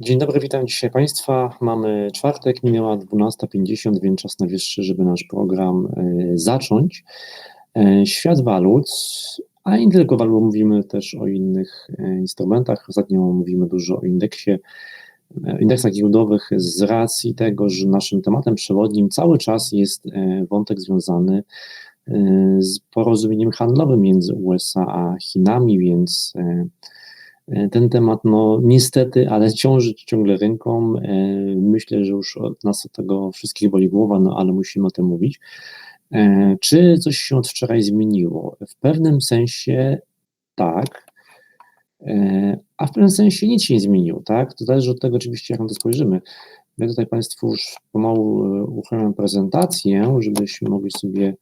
Dzień dobry, witam dzisiaj Państwa. Mamy czwartek, minęła 12.50, więc czas najwyższy, żeby nasz program y, zacząć. Y, świat walut, a nie tylko walut, mówimy też o innych y, instrumentach. Ostatnio mówimy dużo o indeksie, indeksach giełdowych z racji tego, że naszym tematem przewodnim cały czas jest wątek związany z porozumieniem handlowym między USA a Chinami, więc E, ten temat, no niestety, ale ciąży ciągle ręką. E, myślę, że już od nas od tego wszystkich boli głowa, no ale musimy o tym mówić. E, czy coś się od wczoraj zmieniło? W pewnym sensie tak, a w pewnym sensie nic się nie zmieniło, tak? To zależy od tego oczywiście, jak na to spojrzymy. Ja tutaj Państwu już pomału uruchamiam prezentację, żebyśmy mogli sobie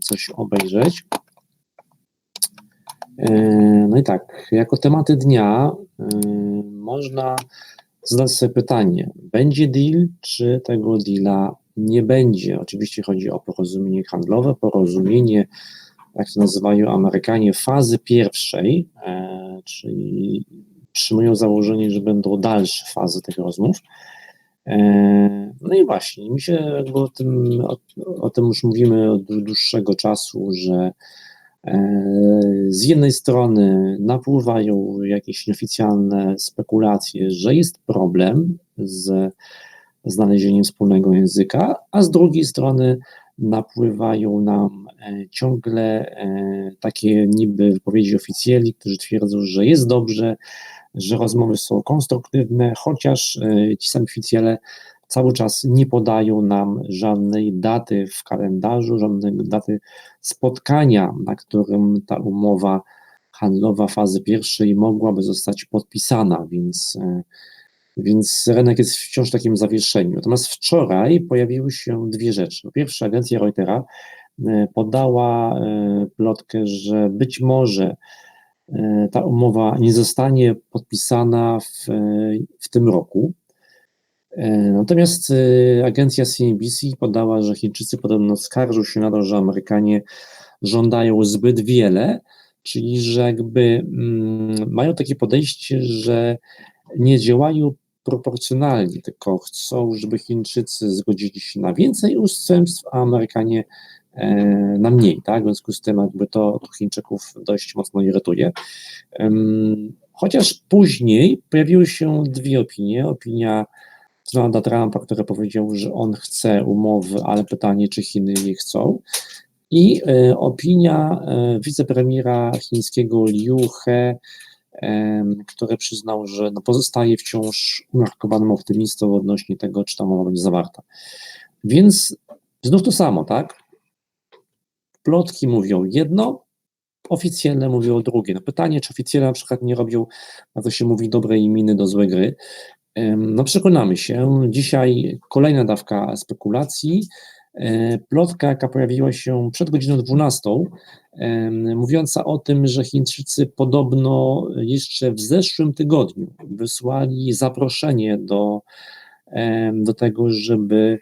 coś obejrzeć. E, no i tak, jako tematy dnia e, można zadać sobie pytanie, będzie deal, czy tego deala nie będzie? Oczywiście chodzi o porozumienie handlowe, porozumienie, jak to nazywają Amerykanie, fazy pierwszej, e, czyli przyjmują założenie, że będą dalsze fazy tych rozmów. No i właśnie, mi się jakby o tym, o, o tym już mówimy od dłuższego czasu, że z jednej strony napływają jakieś nieoficjalne spekulacje, że jest problem z znalezieniem wspólnego języka, a z drugiej strony napływają nam e, ciągle e, takie niby wypowiedzi oficjeli, którzy twierdzą, że jest dobrze, że rozmowy są konstruktywne, chociaż ci sami oficjele cały czas nie podają nam żadnej daty w kalendarzu, żadnej daty spotkania, na którym ta umowa handlowa fazy pierwszej mogłaby zostać podpisana, więc, e, więc rynek jest wciąż w takim zawieszeniu. Natomiast wczoraj pojawiły się dwie rzeczy. Po pierwsze, agencja Reutera e, podała e, plotkę, że być może ta umowa nie zostanie podpisana w, w tym roku. E, natomiast e, agencja CNBC podała, że Chińczycy podobno skarżą się na to, że Amerykanie żądają zbyt wiele, czyli że jakby mm, mają takie podejście, że nie działają proporcjonalnie, tylko chcą, żeby Chińczycy zgodzili się na więcej ustępstw, a Amerykanie e, na mniej, tak? W związku z tym jakby to, to Chińczyków dość mocno irytuje. Chociaż później pojawiły się dwie opinie. Opinia Donalda Trumpa, który powiedział, że on chce umowy, ale pytanie, czy Chiny jej chcą. I y, opinia y, wicepremiera chińskiego Liu He, y, który przyznał, że no, pozostaje wciąż umiarkowanym optymistą odnośnie tego, czy ta umowa będzie zawarta. Więc znów to samo, tak? Plotki mówią jedno, oficjalne mówią drugie. No pytanie, czy oficjalne na przykład nie robią, na to się mówi, dobrej miny do złej gry. No przekonamy się. Dzisiaj kolejna dawka spekulacji. E, plotka, jaka pojawiła się przed godziną 12, mówiąca o tym, że Chińczycy podobno jeszcze w zeszłym tygodniu wysłali zaproszenie do, do tego, żeby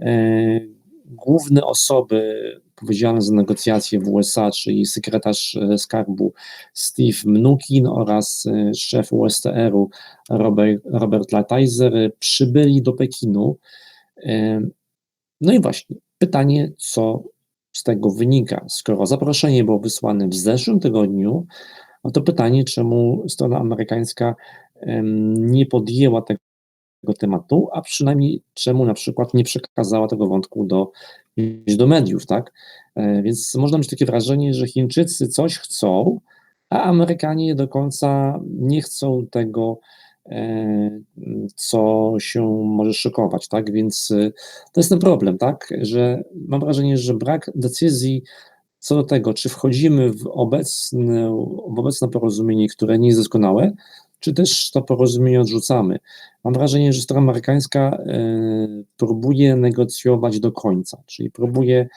e, główne osoby odpowiedzialny za negocjacje w USA, czyli sekretarz e, skarbu Steve Mnuchin oraz e, szef USTR-u Robert, Robert Lighthizer przybyli do Pekinu. E, no i właśnie, pytanie, co z tego wynika? Skoro zaproszenie było wysłane w zeszłym tygodniu, no to pytanie, czemu strona amerykańska nie podjęła tego tematu, a przynajmniej czemu na przykład nie przekazała tego wątku do do mediów, tak? E, więc można mieć takie wrażenie, że Chińczycy coś chcą, a Amerykanie do końca nie chcą tego, e, co się może szykować, tak? Więc e, to jest ten problem, tak? Że mam wrażenie, że brak decyzji co do tego, czy wchodzimy w obecne, w obecne porozumienie, które nie jest doskonałe, czy też to porozumienie odrzucamy. Mam wrażenie, że strona amerykańska e, próbuje negocjować do końca, czyli próbuje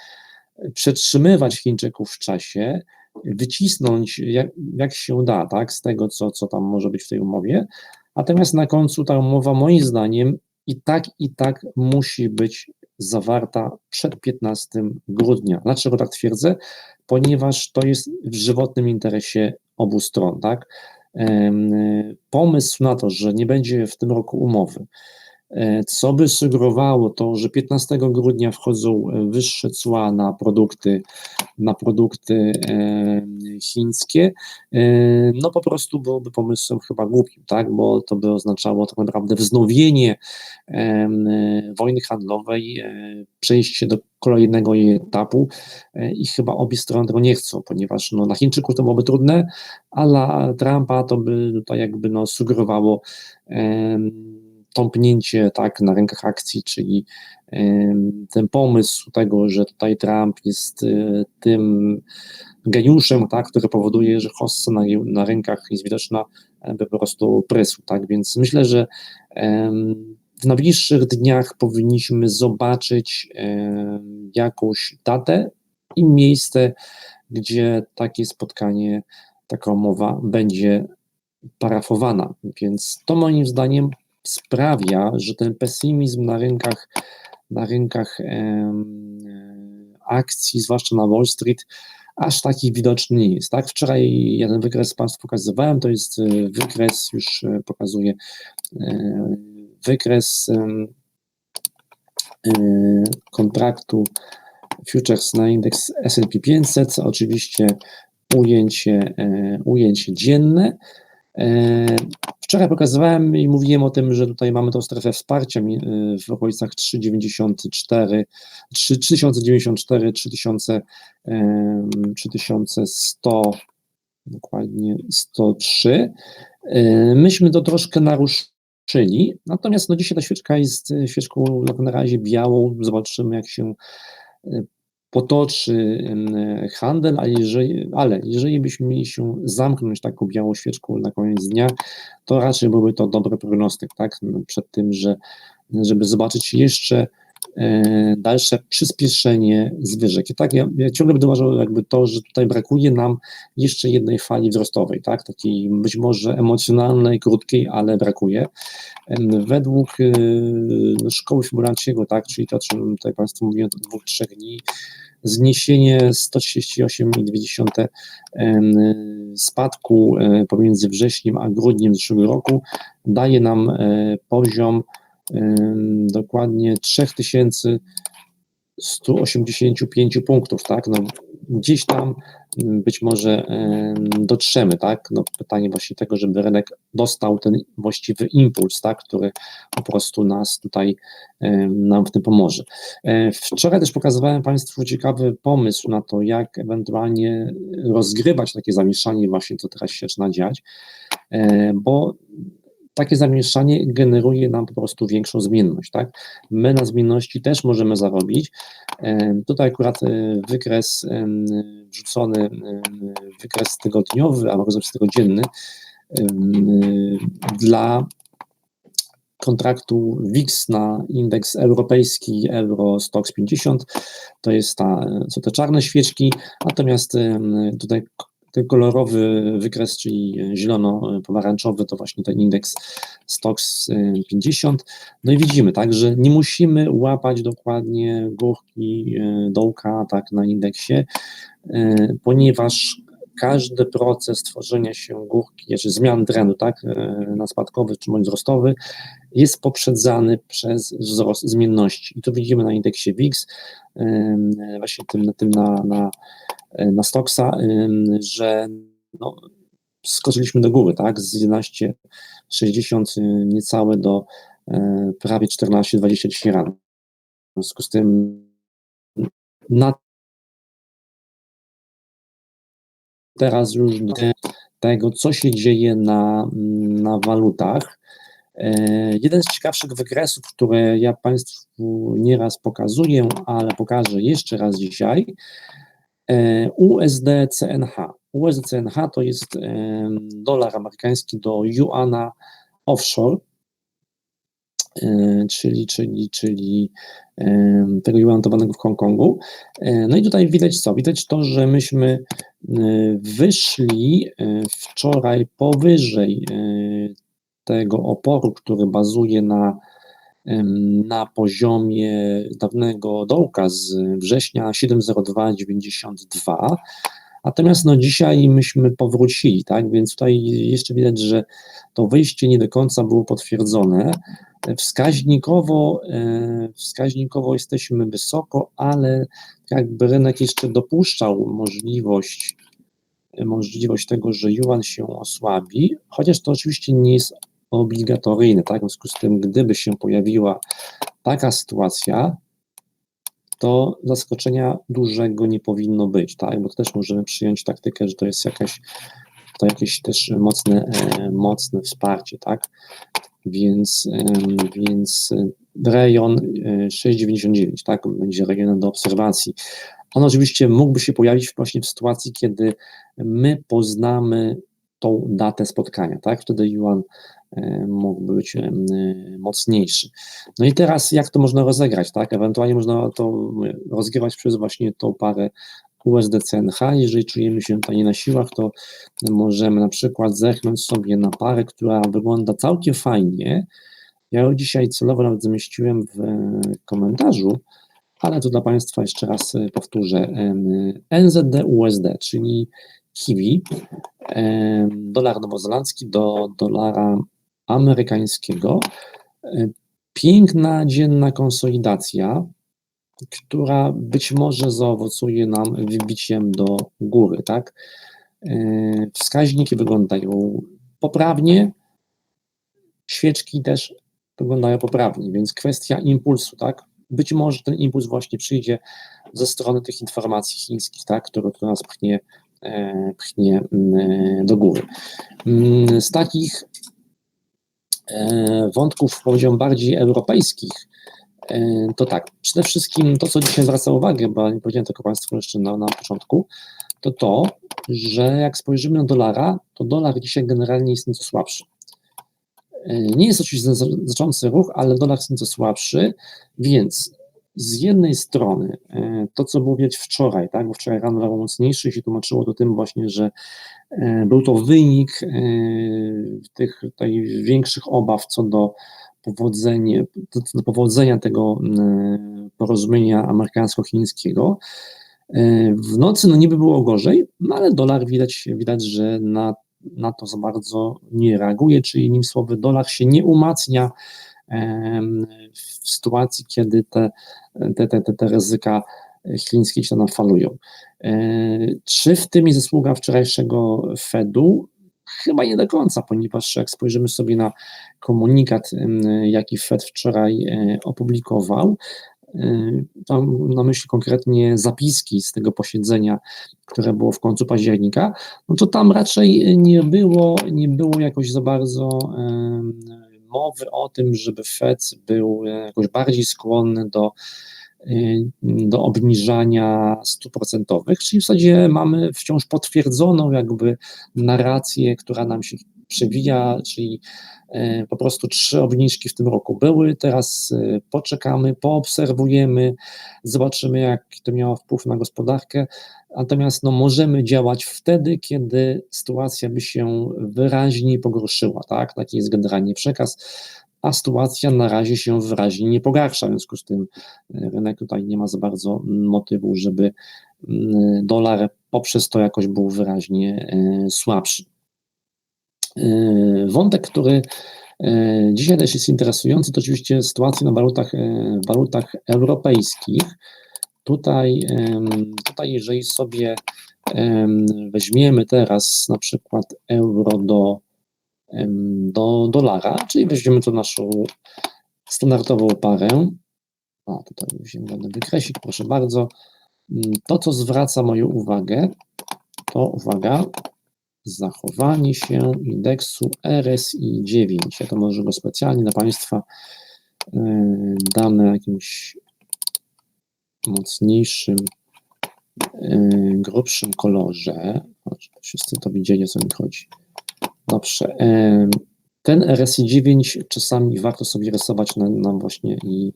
przetrzymywać Chińczyków w czasie, wycisnąć jak, jak się da, tak, z tego, co, co tam może być w tej umowie, natomiast na końcu ta umowa moim zdaniem i tak, i tak musi być zawarta przed 15 grudnia. Dlaczego tak twierdzę? Ponieważ to jest w żywotnym interesie obu stron, tak? Pomysł na to, że nie będzie w tym roku umowy, co by sugerowało to, że 15 grudnia wchodzą e, wyższe cła na produkty, na produkty e, chińskie, no po prostu byłoby pomysłem chyba głupim, tak, bo to by oznaczało tak naprawdę wznowienie wojny handlowej, przejście do kolejnego jej etapu i chyba obie strony tego nie chcą, ponieważ no, dla Chińczyków to byłoby trudne, a dla Trumpa to by tutaj jakby no, sugerowało tąpnięcie tak, na rękach akcji, czyli ten pomysł tego, że tutaj Trump jest e, tym geniuszem, tak, który powoduje, że hossa na, na rękach jest widoczna, e, po prostu prysł. Tak? Więc myślę, że w najbliższych dniach powinniśmy zobaczyć jakąś datę i miejsce, gdzie takie spotkanie, taka umowa będzie parafowana. Więc to moim zdaniem sprawia, że ten pesymizm na rynkach, na rynkach akcji, zwłaszcza na Wall Street, aż taki widoczny nie jest. Tak? Wczoraj jeden wykres Państwu pokazywałem, to jest e, wykres, już e, pokazuję, e, wykres kontraktu futures na indeks S&P 500, oczywiście ujęcie, ujęcie dzienne, Wczoraj pokazywałem i mówiłem o tym, że tutaj mamy tą strefę wsparcia w okolicach 3,94, 3094, 3000, 3100, dokładnie 103. Myśmy to troszkę naruszyli, natomiast no dzisiaj ta świeczka jest świeczką na razie białą, zobaczymy jak się potoczy handel, a jeżeli, ale jeżeli byśmy mieli się zamknąć taką białą świeczką na koniec dnia, to raczej byłby to dobry prognostyk, tak, przed tym, że żeby zobaczyć jeszcze dalsze przyspieszenie zwyżek. I tak, ja, ja ciągle będę uważał jakby to, że tutaj brakuje nam jeszcze jednej fali wzrostowej, tak, takiej być może emocjonalnej, krótkiej, ale brakuje. Według e, szkoły Fibonacciego, tak, czyli to, o czym tutaj Państwu mówiłem, to dwóch, trzech dni, zniesienie 138,2 spadku e, pomiędzy wrześniem a grudniem zeszłego roku daje nam e, poziom dokładnie 3185 punktów, tak, no, gdzieś tam być może dotrzemy, tak? No pytanie właśnie tego, żeby rynek dostał ten właściwy impuls, tak? który po prostu nas tutaj nam w tym pomoże. E, wczoraj też pokazywałem Państwu ciekawy pomysł na to, jak ewentualnie rozgrywać takie zamieszanie właśnie, co teraz się zaczyna dziać, e, bo takie zamieszanie generuje nam po prostu większą zmienność, tak? My na zmienności też możemy zarobić. Tutaj akurat e, wykres wrzucony, wykres tygodniowy, a może tygodniowy dla kontraktu WIX na indeks europejski Euro Stox 50, to jest ta, są te czarne świeczki, natomiast tutaj ten kolorowy wykres, czyli zielono-pomarańczowy, to właśnie ten indeks STOXX 50. No i widzimy, tak, że nie musimy łapać dokładnie górki e, dołka tak na indeksie, e, ponieważ każdy proces tworzenia się górki, czy zmian trendu, tak, e, na spadkowy czy bądź wzrostowy, jest poprzedzany przez wzrost zmienności. I to widzimy na indeksie WIX, właśnie tym, tym na, na na Stocksa, że no, skoczyliśmy do góry, tak, z 11,60 niecałe do e, prawie 14,20 dzisiaj rano. W związku z tym na teraz już do tego, co się dzieje na, na walutach. E, jeden z ciekawszych wykresów, które ja Państwu nieraz pokazuję, ale pokażę jeszcze raz dzisiaj, E, USD CNH. USD CNH to jest dolar amerykański do juana offshore, e, czyli, czyli, czyli tego juanotowanego w Hongkongu. E, no i tutaj widać co? Widać to, że myśmy wyszli wczoraj powyżej tego oporu, który bazuje na na poziomie dawnego dołka z września 702,92, Natomiast no dzisiaj myśmy powrócili, tak, więc tutaj jeszcze widać, że to wyjście nie do końca było potwierdzone. Wskaźnikowo, e, wskaźnikowo jesteśmy wysoko, ale jakby rynek jeszcze dopuszczał możliwość, możliwość tego, że yuan się osłabi, chociaż to oczywiście nie jest obligatoryjne, tak, w związku z tym, gdyby się pojawiła taka sytuacja, to zaskoczenia dużego nie powinno być, tak? Bo też możemy przyjąć taktykę, że to jest jakaś, to jakieś też mocne, e, mocne wsparcie, tak? Więc, więc rejon 6,99, e, tak? Będzie rejonem do obserwacji. On oczywiście mógłby się pojawić właśnie w sytuacji, kiedy my poznamy tą datę spotkania, tak? Wtedy Yuan E, mógł być e, mocniejszy. No i teraz jak to można rozegrać, tak? Ewentualnie można to rozgrywać przez właśnie tą parę USD-CNH. Jeżeli czujemy się tutaj na siłach, to możemy na przykład zerknąć sobie na parę, która wygląda całkiem fajnie. Ja ją dzisiaj celowo nawet zamieściłem w komentarzu, ale to dla Państwa jeszcze raz powtórzę. NZD-USD, czyli Kiwi, dolar nowozelandzki do dolara amerykańskiego. Piękna dzienna konsolidacja, która być może zaowocuje nam wybiciem do góry, tak? Wskaźniki wyglądają poprawnie, świeczki też wyglądają poprawnie, więc kwestia impulsu, tak? Być może ten impuls właśnie przyjdzie ze strony tych informacji chińskich, tak, które, które nas pchnie, pchnie mm, do góry. Mm, z takich E, wątków, powiedziałbym, bardziej europejskich, e, to tak, przede wszystkim to, co dzisiaj zwraca uwagę, bo nie powiedziałem tego Państwu jeszcze na, na początku, to to, że jak spojrzymy na dolara, to dolar dzisiaj generalnie jest nieco słabszy. E, nie jest oczywiście znaczący ruch, ale dolar jest nieco słabszy, więc z jednej strony to, co było widać wczoraj, tak, bo wczoraj rano był mocniejszy się tłumaczyło to tym właśnie, że E, był to wynik e, tych większych obaw co do powodzenia, do powodzenia tego porozumienia amerykańsko-chińskiego. E, w nocy no niby było gorzej, no ale dolar widać, widać że na, na to za bardzo nie reaguje, czyli innymi słowy dolar się nie umacnia w sytuacji, kiedy te, te, te, te, ryzyka chińskie się nam falują. E, czy w tym jest zasługa wczorajszego Fedu? Chyba nie do końca, ponieważ jak spojrzymy sobie na komunikat, jaki Fed wczoraj e, opublikował, tam e, na myśli konkretnie zapiski z tego posiedzenia, które było w końcu października, no to tam raczej nie było, nie było jakoś za bardzo mowy o tym, żeby Fed był jakoś bardziej skłonny do Y, do obniżania stóp procentowych, czyli w zasadzie mamy wciąż potwierdzoną jakby narrację, która nam się przewija, czyli y, po prostu trzy obniżki w tym roku były, teraz poczekamy, poobserwujemy, zobaczymy jak to miało wpływ na gospodarkę, natomiast no, możemy działać wtedy, kiedy sytuacja by się wyraźnie pogorszyła, tak, taki jest generalnie przekaz, a sytuacja na razie się wyraźnie nie pogarsza, w związku z tym e, rynek tutaj nie ma za bardzo motywu, żeby mm, dolar poprzez to jakoś był wyraźnie e, słabszy. E, wątek, który dzisiaj też jest interesujący, to oczywiście sytuacja na walutach, walutach europejskich. Tutaj, tutaj, jeżeli sobie weźmiemy teraz na przykład euro do do dolara, czyli weźmiemy tu naszą standardową parę. O, tutaj weźmiemy ładny wykresik, proszę bardzo. Mm, to, co zwraca moją uwagę, to uwaga, zachowanie się indeksu RSI 9. Ja to może go specjalnie dla Państwa e, dam na jakimś mocniejszym, e, grubszym kolorze. Wszyscy to widzieli, o co mi chodzi. Dobrze. Ten RSI 9 czasami warto sobie rysować na, na właśnie i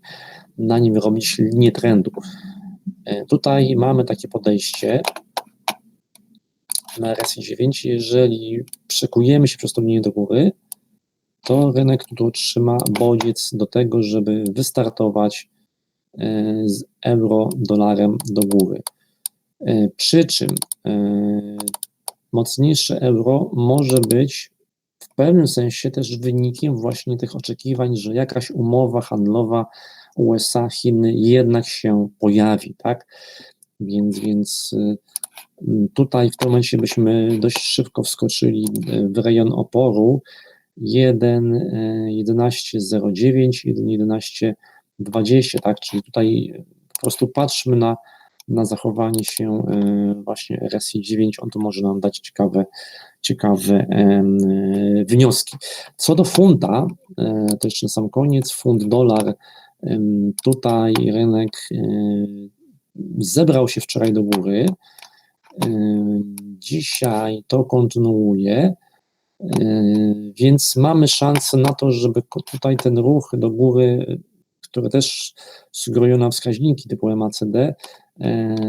na nim robić linię trendu. E, tutaj mamy takie podejście na RSI 9. Jeżeli przekujemy się przez tą linię do góry, to rynek tu otrzyma bodziec do tego, żeby wystartować z euro dolarem do góry. E, przy czym e, mocniejsze euro może być w pewnym sensie też wynikiem właśnie tych oczekiwań, że jakaś umowa handlowa USA, Chiny jednak się pojawi, tak? Więc, więc tutaj w tym momencie byśmy dość szybko wskoczyli w rejon oporu 1.11.09, 1.11.20, tak? Czyli tutaj po prostu patrzmy na, na zachowanie się e, właśnie RSI 9, on tu może nam dać ciekawe, ciekawe wnioski. Co do funta, e, to jeszcze na sam koniec, funt dolar, tutaj rynek zebrał się wczoraj do góry, dzisiaj to kontynuuje, więc mamy szansę na to, żeby tutaj ten ruch do góry które też sugerują nam wskaźniki typu MACD,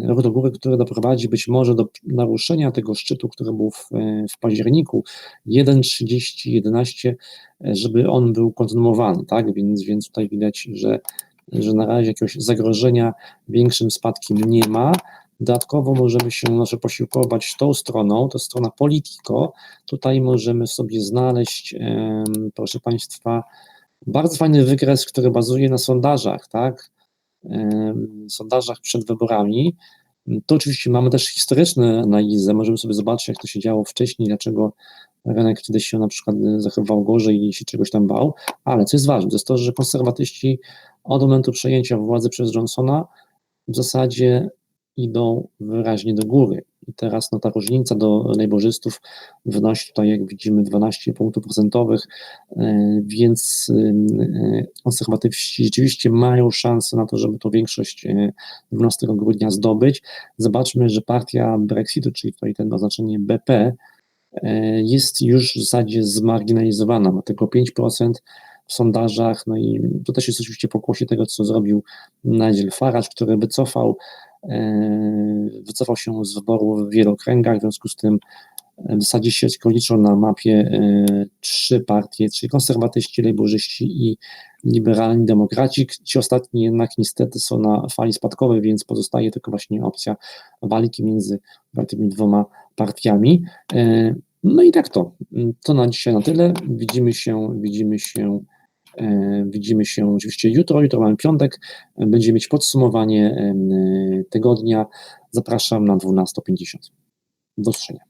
ruch do góry, który doprowadzi być może do naruszenia tego szczytu, który był w, w październiku 1,30-11, żeby on był kontynuowany, tak, więc, więc tutaj widać, że, że na razie jakiegoś zagrożenia większym spadkiem nie ma, Dodatkowo możemy się może posiłkować tą stroną, to strona Politico. Tutaj możemy sobie znaleźć, proszę Państwa, bardzo fajny wykres, który bazuje na sondażach, tak? Sondażach przed wyborami. Tu oczywiście mamy też historyczne analizy, możemy sobie zobaczyć, jak to się działo wcześniej, dlaczego rynek wtedy się na przykład zachowywał gorzej i się czegoś tam bał, ale co jest ważne, to jest to, że konserwatyści od momentu przejęcia władzy przez Johnsona w zasadzie idą wyraźnie do góry. Teraz no, ta różnica do lejborzystów wynosi tutaj, jak widzimy, 12 punktów procentowych, e, więc e, konserwatyści rzeczywiście mają szansę na to, żeby tą większość 12 e, grudnia zdobyć. Zobaczmy, że partia Brexitu, czyli tutaj ten oznaczenie BP, jest już w zasadzie zmarginalizowana, ma tylko 5% w sondażach, no i to też jest oczywiście pokłosie tego, co zrobił Nigel Farage, który wycofał wycofał się z wyboru w wielu okręgach, w związku z tym e, w zasadzie się tylko liczą na mapie e, trzy partie, czyli konserwatyści, lejburzyści i liberalni demokraci. Ci ostatni jednak niestety są na fali spadkowej, więc pozostaje tylko właśnie opcja walki między tymi dwoma partiami. No i tak to. To na dzisiaj na tyle. Widzimy się, widzimy się E, widzimy się oczywiście jutro. Jutro mamy piątek. Będziemy mieć podsumowanie tygodnia. Zapraszam na 12.50. Do usłyszenia.